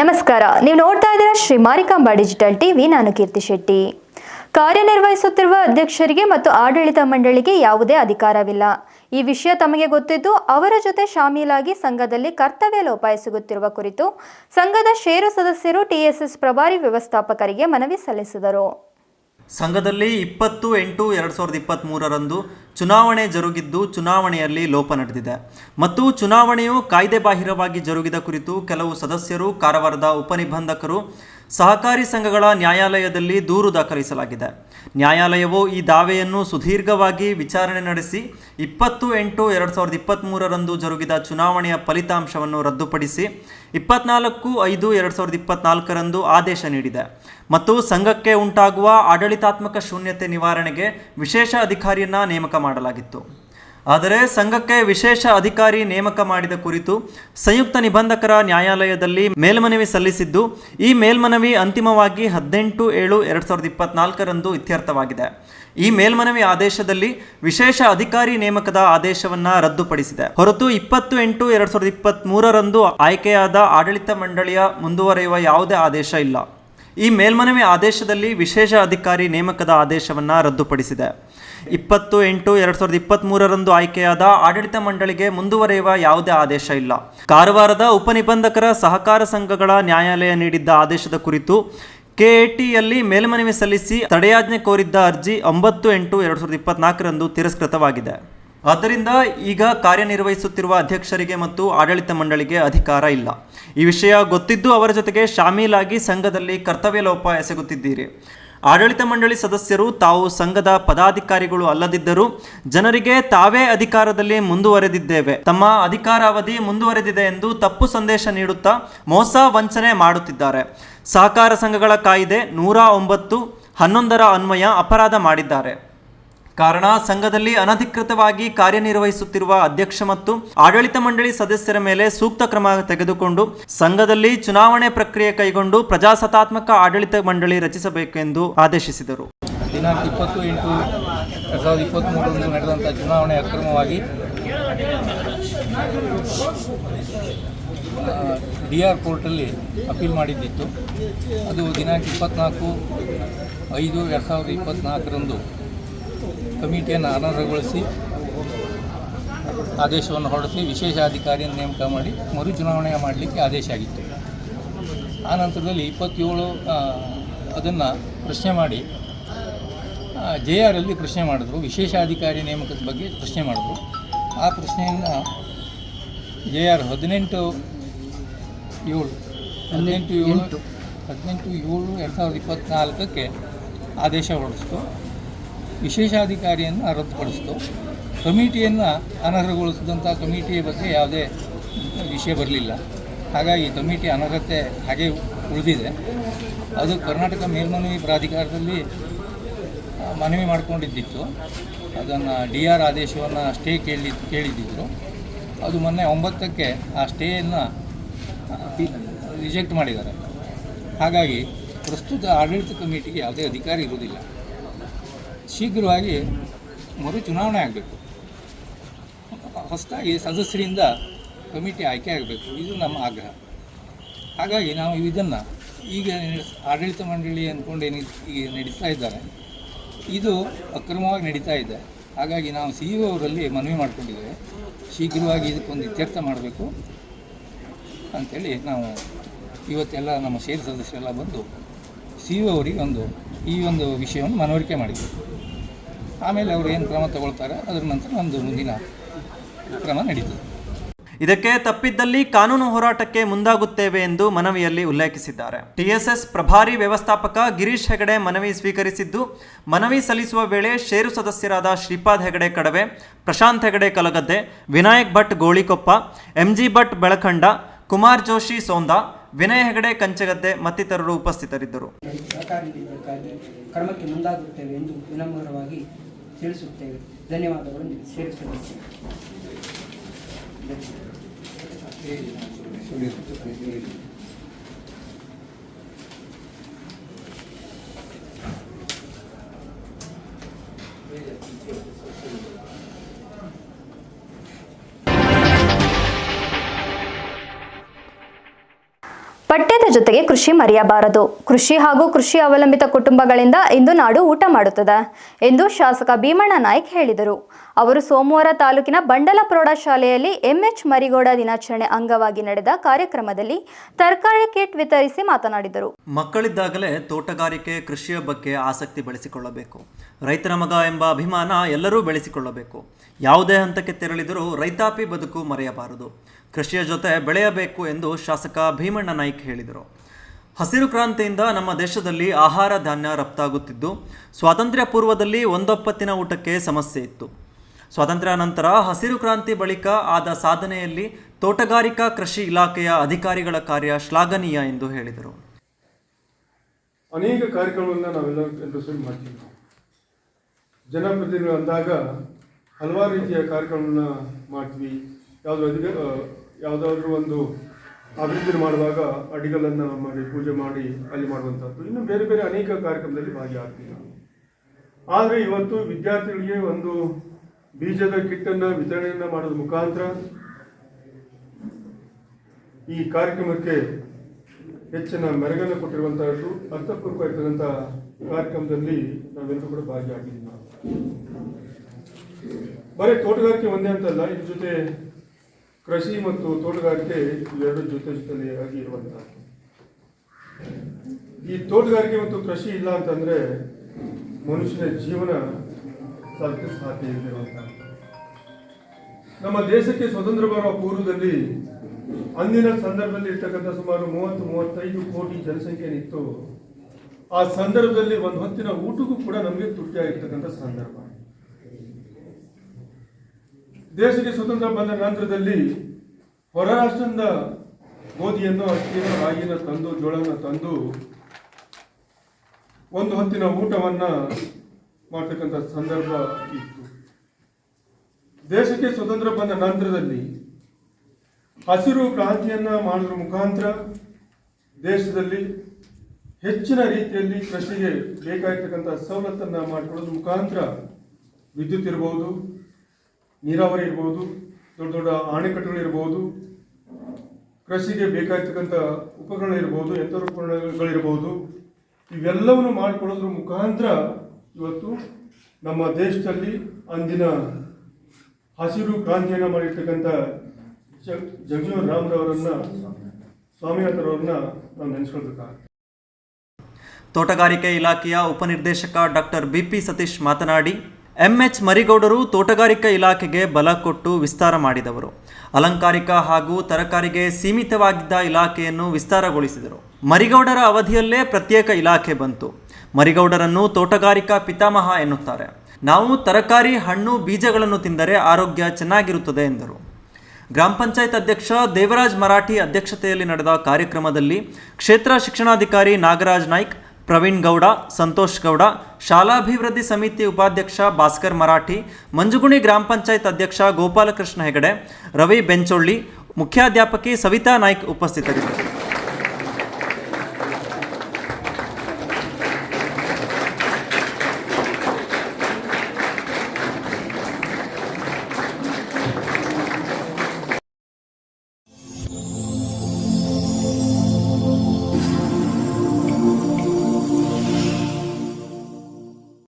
ನಮಸ್ಕಾರ. ನೀವು ನೋಡ್ತಾ ಇದ್ದೀರಾ ಶ್ರೀ ಮಾರಿಕಾಂಬಾ ಡಿಜಿಟಲ್ ಟಿವಿ. ನಾನು ಕೀರ್ತಿ ಶೆಟ್ಟಿ. ಕಾರ್ಯನಿರ್ವಹಿಸುತ್ತಿರುವ ಅಧ್ಯಕ್ಷರಿಗೆ ಮತ್ತು ಆಡಳಿತ ಮಂಡಳಿಗೆ ಯಾವುದೇ ಅಧಿಕಾರವಿಲ್ಲ. ಈ ವಿಷಯ ತಮಗೆ ಗೊತ್ತಿದ್ದು, ಅವರ ಜೊತೆ ಶಾಮೀಲಾಗಿ ಸಂಘದಲ್ಲಿ ಕರ್ತವ್ಯ ಲೋಪ ಎಸಗುತ್ತಿರುವ ಕುರಿತು ಸಂಘದ ಷೇರು ಸದಸ್ಯರು ಟಿಎಸ್ಎಸ್ ಪ್ರಭಾರಿ ವ್ಯವಸ್ಥಾಪಕರಿಗೆ ಮನವಿ ಸಲ್ಲಿಸಿದರು. ಸಂಘದಲ್ಲಿ ಇಪ್ಪತ್ತು ಎಂಟು ಎರಡು ಸಾವಿರದ ಇಪ್ಪತ್ತ್ಮೂರರಂದು ಚುನಾವಣೆ ಜರುಗಿದ್ದು ಚುನಾವಣೆಯಲ್ಲಿ ಲೋಪ ನಡೆದಿದೆ. ಮತ್ತು ಚುನಾವಣೆಯು ಕಾಯ್ದೆ ಬಾಹಿರವಾಗಿ ಜರುಗಿದ ಕುರಿತು ಕೆಲವು ಸದಸ್ಯರು, ಕಾರವಾರದ ಉಪನಿಬಂಧಕರು ಸಹಕಾರಿ ಸಂಘಗಳ ನ್ಯಾಯಾಲಯದಲ್ಲಿ ದೂರು ದಾಖಲಿಸಲಾಗಿದೆ. ನ್ಯಾಯಾಲಯವು ಈ ದಾವೆಯನ್ನು ಸುದೀರ್ಘವಾಗಿ ವಿಚಾರಣೆ ನಡೆಸಿ ಇಪ್ಪತ್ತು ಎಂಟು ಎರಡು ಸಾವಿರದ ಇಪ್ಪತ್ತ್ಮೂರರಂದು ಜರುಗಿದ ಚುನಾವಣೆಯ ಫಲಿತಾಂಶವನ್ನು ರದ್ದುಪಡಿಸಿ ಇಪ್ಪತ್ನಾಲ್ಕು ಐದು ಎರಡು ಸಾವಿರದ ಇಪ್ಪತ್ನಾಲ್ಕರಂದು ಆದೇಶ ನೀಡಿದೆ. ಮತ್ತು ಸಂಘಕ್ಕೆ ಉಂಟಾಗುವ ಆಡಳಿತಾತ್ಮಕ ಶೂನ್ಯತೆ ನಿವಾರಣೆಗೆ ವಿಶೇಷ ಅಧಿಕಾರಿಯನ್ನ ನೇಮಕ ಮಾಡಲಾಗಿತ್ತು. ಆದರೆ ಸಂಘಕ್ಕೆ ವಿಶೇಷ ಅಧಿಕಾರಿ ನೇಮಕ ಮಾಡಿದ ಕುರಿತು ಸಂಯುಕ್ತ ನಿಬಂಧಕರ ನ್ಯಾಯಾಲಯದಲ್ಲಿ ಮೇಲ್ಮನವಿ ಸಲ್ಲಿಸಿದ್ದು, ಈ ಮೇಲ್ಮನವಿ ಅಂತಿಮವಾಗಿ ಹದಿನೆಂಟು ಏಳು ಎರಡು ಸಾವಿರದ ಇಪ್ಪತ್ನಾಲ್ಕರಂದು ಇತ್ಯರ್ಥವಾಗಿದೆ. ಈ ಮೇಲ್ಮನವಿ ಆದೇಶದಲ್ಲಿ ವಿಶೇಷ ಅಧಿಕಾರಿ ನೇಮಕದ ಆದೇಶವನ್ನ ರದ್ದುಪಡಿಸಿದೆ. ಹೊರತು ಇಪ್ಪತ್ತು ಎಂಟು ಎರಡು ಸಾವಿರದ ಇಪ್ಪತ್ತ್ ಮೂರರಂದು ಆಯ್ಕೆಯಾದ ಆಡಳಿತ ಮಂಡಳಿಯ ಮುಂದುವರೆಯುವ ಯಾವುದೇ ಆದೇಶ ಇಲ್ಲ. ಈ ಮೇಲ್ಮನವಿ ಆದೇಶದಲ್ಲಿ ವಿಶೇಷ ಅಧಿಕಾರಿ ನೇಮಕದ ಆದೇಶವನ್ನು ರದ್ದುಪಡಿಸಿದೆ. ಇಪ್ಪತ್ತು ಎಂಟು ಎರಡು ಸಾವಿರದ ಇಪ್ಪತ್ತ್ಮೂರರಂದು ಆಯ್ಕೆಯಾದ ಆಡಳಿತ ಮಂಡಳಿಗೆ ಮುಂದುವರೆಯುವ ಯಾವುದೇ ಆದೇಶ ಇಲ್ಲ. ಕಾರವಾರದ ಉಪನಿಬಂಧಕರ ಸಹಕಾರ ಸಂಘಗಳ ನ್ಯಾಯಾಲಯ ನೀಡಿದ್ದ ಆದೇಶದ ಕುರಿತು ಕೆಎಟಿಯಲ್ಲಿ ಮೇಲ್ಮನವಿ ಸಲ್ಲಿಸಿ ತಡೆಯಾಜ್ಞೆ ಕೋರಿದ್ದ ಅರ್ಜಿ ಒಂಬತ್ತು ಎಂಟು ಎರಡು ಸಾವಿರದ ಇಪ್ಪತ್ನಾಲ್ಕರಂದು ತಿರಸ್ಕೃತವಾಗಿದೆ. ಆದ್ದರಿಂದ ಈಗ ಕಾರ್ಯನಿರ್ವಹಿಸುತ್ತಿರುವ ಅಧ್ಯಕ್ಷರಿಗೆ ಮತ್ತು ಆಡಳಿತ ಮಂಡಳಿಗೆ ಅಧಿಕಾರ ಇಲ್ಲ. ಈ ವಿಷಯ ಗೊತ್ತಿದ್ದು ಅವರ ಜೊತೆಗೆ ಶಾಮೀಲಾಗಿ ಸಂಘದಲ್ಲಿ ಕರ್ತವ್ಯ ಲೋಪ ಎಸಗುತ್ತಿದ್ದೀರಿ. ಆಡಳಿತ ಮಂಡಳಿ ಸದಸ್ಯರು ತಾವು ಸಂಘದ ಪದಾಧಿಕಾರಿಗಳು ಅಲ್ಲದಿದ್ದರೂ ಜನರಿಗೆ ತಾವೇ ಅಧಿಕಾರದಲ್ಲಿ ಮುಂದುವರೆದಿದ್ದೇವೆ. ತಮ್ಮ ಅಧಿಕಾರಾವಧಿ ಮುಂದುವರೆದಿದೆ ಎಂದು ತಪ್ಪು ಸಂದೇಶ ನೀಡುತ್ತಾ ಮೋಸ ವಂಚನೆ ಮಾಡುತ್ತಿದ್ದಾರೆ. ಸಹಕಾರ ಸಂಘಗಳ ಕಾಯ್ದೆ ನೂರ ಒಂಬತ್ತು, ಹನ್ನೊಂದರ ಅನ್ವಯ ಅಪರಾಧ ಮಾಡಿದ್ದಾರೆ. ಕಾರಣ, ಸಂಘದಲ್ಲಿ ಅನಧಿಕೃತವಾಗಿ ಕಾರ್ಯನಿರ್ವಹಿಸುತ್ತಿರುವ ಅಧ್ಯಕ್ಷ ಮತ್ತು ಆಡಳಿತ ಮಂಡಳಿ ಸದಸ್ಯರ ಮೇಲೆ ಸೂಕ್ತ ಕ್ರಮ ತೆಗೆದುಕೊಂಡು ಸಂಘದಲ್ಲಿ ಚುನಾವಣೆ ಪ್ರಕ್ರಿಯೆ ಕೈಗೊಂಡು ಪ್ರಜಾಸತ್ತಾತ್ಮಕ ಆಡಳಿತ ಮಂಡಳಿ ರಚಿಸಬೇಕೆಂದು ಆದೇಶಿಸಿದರು. ದಿನಾಂಕ ಇಪ್ಪತ್ತು ಎಂಟು ಎರಡು ಸಾವಿರದ ಇಪ್ಪತ್ತ್ಮೂರರಂದು ನಡೆದಂಥ ಚುನಾವಣೆ ಅಕ್ರಮವಾಗಿ ಡಿ ಆರ್ ಕೋರ್ಟಲ್ಲಿ ಅಪೀಲ್ ಮಾಡಿದ್ದಿತ್ತು. ಅದು ದಿನಾಂಕ ಇಪ್ಪತ್ತ್ನಾಲ್ಕು ಐದು ಎರಡು ಸಾವಿರದ ಇಪ್ಪತ್ತ್ನಾಲ್ಕರಂದು ಕಮಿಟಿಯನ್ನು ಅನರ್ಹಗೊಳಿಸಿ ಆದೇಶವನ್ನು ಹೊರಡಿಸಿ ವಿಶೇಷ ಅಧಿಕಾರಿಯನ್ನು ನೇಮಕ ಮಾಡಿ ಮರು ಚುನಾವಣೆ ಮಾಡಲಿಕ್ಕೆ ಆದೇಶ ಆಗಿತ್ತು. ಆ ನಂತರದಲ್ಲಿ ಇಪ್ಪತ್ತೇಳು ಅದನ್ನು ಪ್ರಶ್ನೆ ಮಾಡಿ ಜೆ ಆರ್ ಅಲ್ಲಿ ಪ್ರಶ್ನೆ ಮಾಡಿದ್ರು ವಿಶೇಷ ಅಧಿಕಾರಿ ನೇಮಕದ ಬಗ್ಗೆ ಪ್ರಶ್ನೆ ಮಾಡಿದ್ರು. ಆ ಪ್ರಶ್ನೆಯನ್ನು ಜೆ ಆರ್ ಹದಿನೆಂಟು ಏಳು ಹದಿನೆಂಟು ಏಳು ಹದಿನೆಂಟು. ಏಳು ಎರಡು ಸಾವಿರದ ಇಪ್ಪತ್ತ್ನಾಲ್ಕಕ್ಕೆ ಆದೇಶ ಹೊರಡಿಸ್ತು. ವಿಶೇಷಾಧಿಕಾರಿಯನ್ನು ರದ್ದುಪಡಿಸಿತು. ಕಮಿಟಿಯನ್ನು ಅನರ್ಹಗೊಳಿಸಿದಂಥ ಕಮಿಟಿಯ ಬಗ್ಗೆ ಯಾವುದೇ ವಿಷಯ ಬರಲಿಲ್ಲ. ಹಾಗಾಗಿ ಕಮಿಟಿ ಅನರ್ಹತೆ ಹಾಗೆ ಉಳಿದಿದೆ. ಅದು ಕರ್ನಾಟಕ ಮೇಲ್ಮನವಿ ಪ್ರಾಧಿಕಾರದಲ್ಲಿ ಮನವಿ ಮಾಡಿಕೊಂಡಿದ್ದಿತ್ತು. ಅದನ್ನು ಡಿ ಆರ್ ಆದೇಶವನ್ನು ಸ್ಟೇ ಕೇಳಿ, ಕೇಳಿದ್ದಿದ್ರು. ಅದು ಮೊನ್ನೆ ಒಂಬತ್ತಕ್ಕೆ ಆ ಸ್ಟೇಯನ್ನು ರಿಜೆಕ್ಟ್ ಮಾಡಿದ್ದಾರೆ. ಹಾಗಾಗಿ ಪ್ರಸ್ತುತ ಆಡಳಿತ ಕಮಿಟಿಗೆ ಯಾವುದೇ ಅಧಿಕಾರ ಇರುವುದಿಲ್ಲ. ಶೀಘ್ರವಾಗಿ ಮರು ಚುನಾವಣೆ ಆಗಬೇಕು. ಹೊಸದಾಗಿ ಸದಸ್ಯರಿಂದ ಕಮಿಟಿ ಆಯ್ಕೆ ಆಗಬೇಕು. ಇದು ನಮ್ಮ ಆಗ್ರಹ. ಹಾಗಾಗಿ ನಾವು ಇದನ್ನು ಈಗ ಆಡಳಿತ ಮಂಡಳಿ ಅಂದ್ಕೊಂಡು ಏನು, ಈಗ ನಡೀತಾ ಇದ್ದಾರೆ. ಇದು ಅಕ್ರಮವಾಗಿ ನಡೀತಾ ಇದೆ. ಹಾಗಾಗಿ ನಾವು ಸಿ ಇ ಅವರಲ್ಲಿ ಮನವಿ ಮಾಡಿಕೊಂಡಿದ್ದೇವೆ. ಶೀಘ್ರವಾಗಿ ಇದಕ್ಕೊಂದು ಇತ್ಯರ್ಥ ಮಾಡಬೇಕು ಅಂಥೇಳಿ ನಾವು ಇವತ್ತೆಲ್ಲ ನಮ್ಮ ಸೇರಿ ಸದಸ್ಯರೆಲ್ಲ ಬಂದು ಸಿ ಇ ಅವರಿಗೆ ಒಂದು ಈ ಒಂದು ವಿಷಯವನ್ನು ಮನವರಿಕೆ ಮಾಡಿದ್ವಿ. ಆಮೇಲೆ ಅವರು ಏನು ಕ್ರಮ ತಗೊಳ್ತಾರೆ ಅದರ ನಂತರ ನಮ್ಮದು ಮುಂದಿನ ಕ್ರಮ ನಡೀತದೆ. ಇದಕ್ಕೆ ತಪ್ಪಿದ್ದಲ್ಲಿ ಕಾನೂನು ಹೋರಾಟಕ್ಕೆ ಮುಂದಾಗುತ್ತೇವೆ ಎಂದು ಮನವಿಯಲ್ಲಿ ಉಲ್ಲೇಖಿಸಿದ್ದಾರೆ. ಟಿಎಸ್ಎಸ್ ಪ್ರಭಾರಿ ವ್ಯವಸ್ಥಾಪಕ ಗಿರೀಶ್ ಹೆಗಡೆ ಮನವಿ ಸ್ವೀಕರಿಸಿದ್ದು ಮನವಿ ಸಲ್ಲಿಸುವ ವೇಳೆ ಷೇರು ಸದಸ್ಯರಾದ ಶ್ರೀಪಾದ್ ಹೆಗಡೆ ಕಡವೆ ಪ್ರಶಾಂತ್ ಹೆಗಡೆ ಕಲಗದ್ದೆ ವಿನಾಯಕ್ ಭಟ್ ಗೋಳಿಕೊಪ್ಪ ಎಂಜಿ ಭಟ್ ಬೆಳಖಂಡ ಕುಮಾರ್ ಜೋಶಿ ಸೋಂದ ವಿನಯ್ ಹೆಗಡೆ ಕಂಚಗದ್ದೆ ಮತ್ತಿತರರು ಉಪಸ್ಥಿತರಿದ್ದರು. ತಿಳಿಸುತ್ತೇವೆ. ಧನ್ಯವಾದಗಳು. ನಿಮಗೆ ಸೇರಿಸುತ್ತೇವೆ ಜೊತೆಗೆ ಕೃಷಿ ಮರೆಯಬಾರದು. ಕೃಷಿ ಹಾಗೂ ಕೃಷಿ ಅವಲಂಬಿತ ಕುಟುಂಬಗಳಿಂದ ಇಂದು ನಾಡು ಊಟ ಮಾಡುತ್ತದೆ ಎಂದು ಶಾಸಕ ಭೀಮಣ್ಣ ನಾಯ್ಕ್ ಹೇಳಿದರು. ಅವರು ಸೋಮವಾರ ತಾಲೂಕಿನ ಬಂಡಲ ಪ್ರೌಢಶಾಲೆಯಲ್ಲಿ ಎಂಎಚ್ ಮರಿಗೌಡ ದಿನಾಚರಣೆ ಅಂಗವಾಗಿ ನಡೆದ ಕಾರ್ಯಕ್ರಮದಲ್ಲಿ ತರಕಾರಿ ಕಿಟ್ ವಿತರಿಸಿ ಮಾತನಾಡಿದರು. ಮಕ್ಕಳಿದ್ದಾಗಲೇ ತೋಟಗಾರಿಕೆ ಕೃಷಿಯ ಬಗ್ಗೆ ಆಸಕ್ತಿ ಬೆಳೆಸಿಕೊಳ್ಳಬೇಕು. ರೈತರ ಮಗ ಎಂಬ ಅಭಿಮಾನ ಎಲ್ಲರೂ ಬೆಳೆಸಿಕೊಳ್ಳಬೇಕು. ಯಾವುದೇ ಹಂತಕ್ಕೆ ತೆರಳಿದರೂ ರೈತಾಪಿ ಬದುಕು ಮರೆಯಬಾರದು. ಕೃಷಿಯ ಜೊತೆ ಬೆಳೆಯಬೇಕು ಎಂದು ಶಾಸಕ ಭೀಮಣ್ಣ ನಾಯ್ಕ್ ಹೇಳಿದರು. ಹಸಿರು ಕ್ರಾಂತಿಯಿಂದ ನಮ್ಮ ದೇಶದಲ್ಲಿ ಆಹಾರ ಧಾನ್ಯ ರಫ್ತಾಗುತ್ತಿದ್ದು, ಸ್ವಾತಂತ್ರ್ಯ ಪೂರ್ವದಲ್ಲಿ ಒಂದೊಪ್ಪತ್ತಿನ ಊಟಕ್ಕೆ ಸಮಸ್ಯೆ ಇತ್ತು. ಸ್ವಾತಂತ್ರ್ಯ ನಂತರ ಹಸಿರು ಕ್ರಾಂತಿ ಬಳಿಕ ಆದ ಸಾಧನೆಯಲ್ಲಿ ತೋಟಗಾರಿಕಾ ಕೃಷಿ ಇಲಾಖೆಯ ಅಧಿಕಾರಿಗಳ ಕಾರ್ಯ ಶ್ಲಾಘನೀಯ ಎಂದು ಹೇಳಿದರು. ಅನೇಕ ಕಾರ್ಯಕ್ರಮಗಳನ್ನ ನಾವೆಲ್ಲ ಎಲ್ಲರೂ ಸೇರಿ ಮಾಡ್ತೀವಿ. ಜನಪ್ರತಿನಿಧಿಗಳು ಅಂದಾಗ ಹಲವಾರು ರೀತಿಯ ಕಾರ್ಯಕ್ರಮಗಳನ್ನ ಮಾಡ್ತೀವಿ. ಯಾವುದೋ ಅಧಿಕ ಯಾವುದಾದ್ರೂ ಒಂದು ಅಭಿವೃದ್ಧಿ ಮಾಡುವಾಗ ಅಡಿಗಲನ್ನು ಮಾಡಿ ಪೂಜೆ ಮಾಡಿ ಅಲ್ಲಿ ಮಾಡುವಂಥದ್ದು. ಇನ್ನು ಬೇರೆ ಬೇರೆ ಅನೇಕ ಕಾರ್ಯಕ್ರಮದಲ್ಲಿ ಭಾಗಿಯಾಗ್ತೀವಿ ನಾವು ಆದರೆ ಇವತ್ತು ವಿದ್ಯಾರ್ಥಿಗಳಿಗೆ ಒಂದು ಬೀಜದ ಕಿಟ್ಟನ್ನು ವಿತರಣೆಯನ್ನು ಮಾಡೋದ್ರ ಮುಖಾಂತರ ಈ ಕಾರ್ಯಕ್ರಮಕ್ಕೆ ಹೆಚ್ಚಿನ ಮೆರಗನ್ನು ಕೊಟ್ಟಿರುವಂತಹದ್ದು ಅರ್ಥಪೂರ್ವಕವಾಗಿರ್ತಕ್ಕಂಥ ಕಾರ್ಯಕ್ರಮದಲ್ಲಿ ನಾವೆಲ್ಲರೂ ಕೂಡ ಭಾಗಿಯಾಗಿದ್ದೀವಿ ನಾವು. ಬರೀ ತೋಟಗಾರಿಕೆ ಒಂದೇ ಅಂತಲ್ಲ, ಇದ್ರ ಜೊತೆ ಕೃಷಿ ಮತ್ತು ತೋಟಗಾರಿಕೆ ಇವೆರಡು ಜೊತೆ ಜೊತೆಯಾಗಿ ಇರುವಂತಹ. ಈ ತೋಟಗಾರಿಕೆ ಮತ್ತು ಕೃಷಿ ಇಲ್ಲ ಅಂತಂದ್ರೆ ಮನುಷ್ಯನ ಜೀವನ ಸಾಧ್ಯ ಸಾಧ್ಯ ಇಲ್ಲದಿರುವಂತಹದ್ದು ನಮ್ಮ ದೇಶಕ್ಕೆ ಸ್ವತಂತ್ರ ಬರುವ ಪೂರ್ವದಲ್ಲಿ ಅಂದಿನ ಸಂದರ್ಭದಲ್ಲಿ ಇರ್ತಕ್ಕಂಥ ಸುಮಾರು ಮೂವತ್ತು, ಮೂವತ್ತೈದು ಕೋಟಿ ಜನಸಂಖ್ಯೆ ಇತ್ತು. ಆ ಸಂದರ್ಭದಲ್ಲಿ ಒಂದು ಹೊತ್ತಿನ ಊಟಕ್ಕೂ ಕೂಡ ನಮಗೆ ತುಟ್ಟಿಯಾಗಿರ್ತಕ್ಕಂಥ ಸಂದರ್ಭ. ದೇಶಕ್ಕೆ ಸ್ವತಂತ್ರ ಬಂದ ನಂತರದಲ್ಲಿ ಹೊರ ರಾಷ್ಟ್ರದಿಂದ ಗೋಧಿಯನ್ನು ಅಕ್ಕಿಯನ್ನು ರಾಗಿಯನ್ನು ತಂದು, ಜೋಳವನ್ನು ತಂದು ಒಂದು ಹೊತ್ತಿನ ಊಟವನ್ನ ಮಾಡ್ತಕ್ಕಂಥ ಸಂದರ್ಭ ಇತ್ತು. ದೇಶಕ್ಕೆ ಸ್ವತಂತ್ರ ಬಂದ ನಂತರದಲ್ಲಿ ಹಸಿರು ಕ್ರಾಂತಿಯನ್ನ ಮಾಡೋದ್ರ ಮುಖಾಂತರ ದೇಶದಲ್ಲಿ ಹೆಚ್ಚಿನ ರೀತಿಯಲ್ಲಿ ಕೃಷಿಗೆ ಬೇಕಾಗಿರ್ತಕ್ಕಂಥ ಸವಲತ್ತನ್ನು ಮಾಡಿಕೊಳ್ಳೋದ್ರ ಮುಖಾಂತರ ವಿದ್ಯುತ್ ಇರಬಹುದು ನೀರಾವರಿ ಇರ್ಬೋದು, ದೊಡ್ಡ ದೊಡ್ಡ ಅಣೆಕಟ್ಟುಗಳು ಇರ್ಬೋದು, ಕೃಷಿಗೆ ಬೇಕಾಗಿರ್ತಕ್ಕಂಥ ಉಪಕರಣ ಇರ್ಬೋದು ಯಂತ್ರೋಪಕರಣಗಳಿರ್ಬೋದು ಇವೆಲ್ಲವನ್ನು ಮಾಡಿಕೊಳ್ಳೋದ್ರ ಮುಖಾಂತರ ಇವತ್ತು ನಮ್ಮ ದೇಶದಲ್ಲಿ ಅಂದಿನ ಹಸಿರು ಕ್ರಾಂತಿಯನ್ನು ಮಾಡಿರ್ತಕ್ಕಂಥ ಜಗ್ ಜಗಜೀವನ್ ರಾಮ್ರವರನ್ನ ಸ್ವಾಮಿನಾಥರವ್ರನ್ನ ನಾವು ನೆನೆಸ್ಕೊಳ್ಬೇಕಾಗುತ್ತೆ. ತೋಟಗಾರಿಕೆ ಇಲಾಖೆಯ ಉಪನಿರ್ದೇಶಕ ಡಾಕ್ಟರ್ ಬಿ ಪಿ ಸತೀಶ್ ಮಾತನಾಡಿ ಎಂಎಚ್ ಮರಿಗೌಡರು ತೋಟಗಾರಿಕಾ ಇಲಾಖೆಗೆ ಬಲ ಕೊಟ್ಟು ವಿಸ್ತಾರ ಮಾಡಿದವರು. ಅಲಂಕಾರಿಕ ಹಾಗೂ ತರಕಾರಿಗೆ ಸೀಮಿತವಾಗಿದ್ದ ಇಲಾಖೆಯನ್ನು ವಿಸ್ತಾರಗೊಳಿಸಿದರು. ಮರಿಗೌಡರ ಅವಧಿಯಲ್ಲೇ ಪ್ರತ್ಯೇಕ ಇಲಾಖೆ ಬಂತು. ಮರಿಗೌಡರನ್ನು ತೋಟಗಾರಿಕಾ ಪಿತಾಮಹ ಎನ್ನುತ್ತಾರೆ. ನಾವು ತರಕಾರಿ, ಹಣ್ಣು, ಬೀಜಗಳನ್ನು ತಿಂದರೆ ಆರೋಗ್ಯ ಚೆನ್ನಾಗಿರುತ್ತದೆ ಎಂದರು. ಗ್ರಾಮ ಪಂಚಾಯತ್ ಅಧ್ಯಕ್ಷ ದೇವರಾಜ್ ಮರಾಠಿ ಅಧ್ಯಕ್ಷತೆಯಲ್ಲಿ ನಡೆದ ಕಾರ್ಯಕ್ರಮದಲ್ಲಿ ಕ್ಷೇತ್ರ ಶಿಕ್ಷಣಾಧಿಕಾರಿ ನಾಗರಾಜ್ ನಾಯ್ಕ್ ಪ್ರವೀಣ್ ಗೌಡ, ಸಂತೋಷ್ ಗೌಡ, ಶಾಲಾಭಿವೃದ್ಧಿ ಸಮಿತಿ ಉಪಾಧ್ಯಕ್ಷ ಭಾಸ್ಕರ್ ಮರಾಠಿ, ಮಂಜುಗುಣಿ ಗ್ರಾಮ ಪಂಚಾಯತ್ ಅಧ್ಯಕ್ಷ ಗೋಪಾಲಕೃಷ್ಣ ಹೆಗಡೆ, ರವಿ ಬೆಂಚೊಳ್ಳಿ, ಮುಖ್ಯಾಧ್ಯಾಪಕಿ ಸವಿತಾ ನಾಯ್ಕ್ ಉಪಸ್ಥಿತರಿದ್ದರು.